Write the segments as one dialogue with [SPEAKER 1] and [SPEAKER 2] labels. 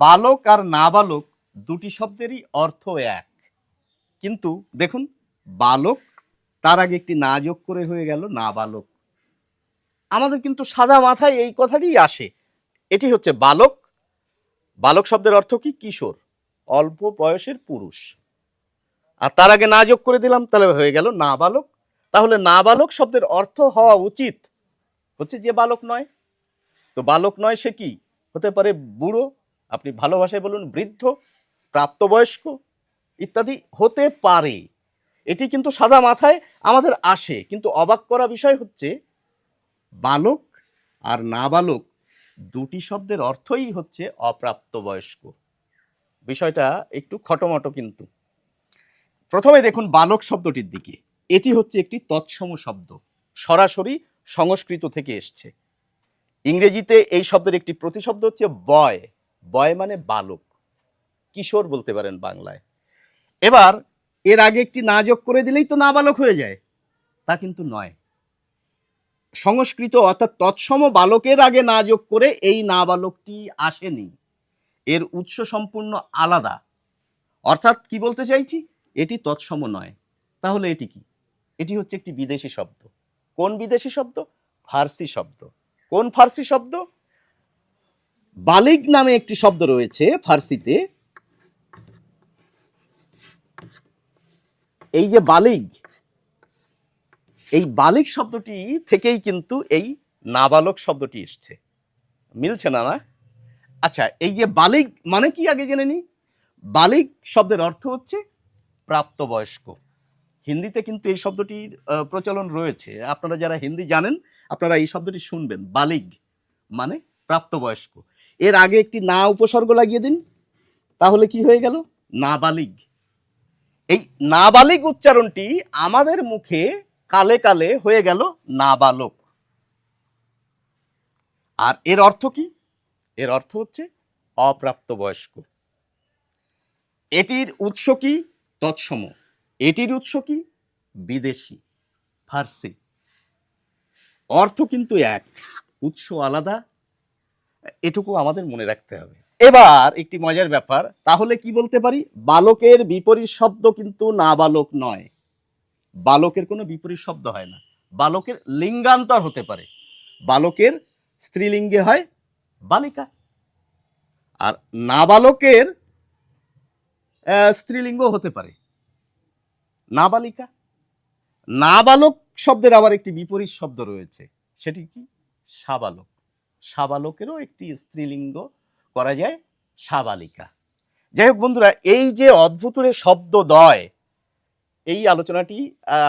[SPEAKER 1] বালক আর নাবালক দুটি শব্দেরই অর্থ এক। কিন্তু দেখুন, বালক তার আগে একটি না যোগ করে হয়ে গেল নাবালক। আমাদের কিন্তু সাদা মাথায় এই কথাটি আসে। এটি হচ্ছে বালক। বালক শব্দের অর্থ কি? কিশোর, অল্প বয়সের পুরুষ। আর তার আগে না যোগ করে দিলাম, তাহলে হয়ে গেল নাবালক। তাহলে নাবালক শব্দের অর্থ হওয়া উচিত। হচ্ছে যে বালক নয়। তো বালক নয় সে কি? হতে পারে বুড়ো আপনি ভালোবাসায় বলুন বৃদ্ধ, প্রাপ্তবয়স্ক ইত্যাদি হতে পারে। এটি কিন্তু সাদা মাথায় আমাদের আসে। কিন্তু অবাক করা বিষয় হচ্ছে, বালক আর নাবালক দুটি শব্দের অর্থই হচ্ছে অপ্রাপ্তবয়স্ক। বিষয়টা একটু খটোমটো কিন্তু। প্রথমে দেখুন বালক শব্দটির দিকে। এটি হচ্ছে একটি তৎসম শব্দ। সরাসরি সংস্কৃত থেকে এসছে। ইংরেজিতে এই শব্দের একটি প্রতিশব্দ হচ্ছে বয়। বয় মানে বালক। কিশোর বলতে পারেন বাংলায়। এবার এর আগে একটি না যোগ করে দিলেই তো নাবালক হয়ে যায়। তা কিন্তু নয়। সংস্কৃত অর্থাৎ তৎসম বালকের আগে না যোগ করে এই নাবালকটি আসেনি। এর উৎস সম্পূর্ণ আলাদা। অর্থাৎ কি বলতে চাইছি? এটি তৎসম নয়। তাহলে এটি কি? এটি হচ্ছে একটি বিদেশি শব্দ। কোন বিদেশি শব্দ? ফার্সি শব্দ। কোন ফার্সি শব্দ? বালিগ নামে একটি শব্দ রয়েছে ফার্সিতে। এই যে বালিগ, এই বালিক শব্দটি থেকেই কিন্তু এই নাবালক শব্দটি এসছে। মিলছে না না? আচ্ছা এই যে বালিক মানে কি আগে জেনে নি? বালিক শব্দের অর্থ হচ্ছে প্রাপ্তবয়স্ক। হিন্দিতে কিন্তু এই শব্দটির প্রচলন রয়েছে। আপনারা যারা হিন্দি জানেন, আপনারা এই শব্দটি শুনবেন। বালিগ মানে প্রাপ্তবয়স্ক। এর আগে একটি না উপসর্গ লাগিয়ে দিন, তাহলে কি হয়ে গেল? নাবালিগ। এই নাবালিগ উচ্চারণটি আমাদের মুখে কালে কালে হয়ে গেল নাবালক। আর এর অর্থ কি? এর অর্থ হচ্ছে অপ্রাপ্তবয়স্ক। এটির উৎস কি? তৎসম। এটির উৎস কি? বিদেশি, ফার্সি। অর্থ কিন্তু এক, উৎস আলাদা এটুকু আমাদের মনে রাখতে হবে। এবার একটি মজার ব্যাপার, তাহলে কি বলতে পারি? বালকের বিপরীত শব্দ কিন্তু নাবালক নয়। বালকের কোনো বিপরীত শব্দ হয় না। বালকের লিঙ্গান্তর হতে পারে। বালকের স্ত্রীলিঙ্গে হয় বালিকা। আর নাবালকের স্ত্রীলিঙ্গ হতে পারে। নাবালিকা নাবালক শব্দের আবার একটি বিপরীত শব্দ রয়েছে। সেটি কি? সাবালক। সাবালকেরও একটি স্ত্রীলিঙ্গ করা যায় সাবালিকা। যাই হোক বন্ধুরা, এই যে অদ্ভুতরে দয় এই আলোচনাটি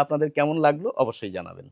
[SPEAKER 1] আপনাদের কেমন লাগল অবশ্যই জানাবেন।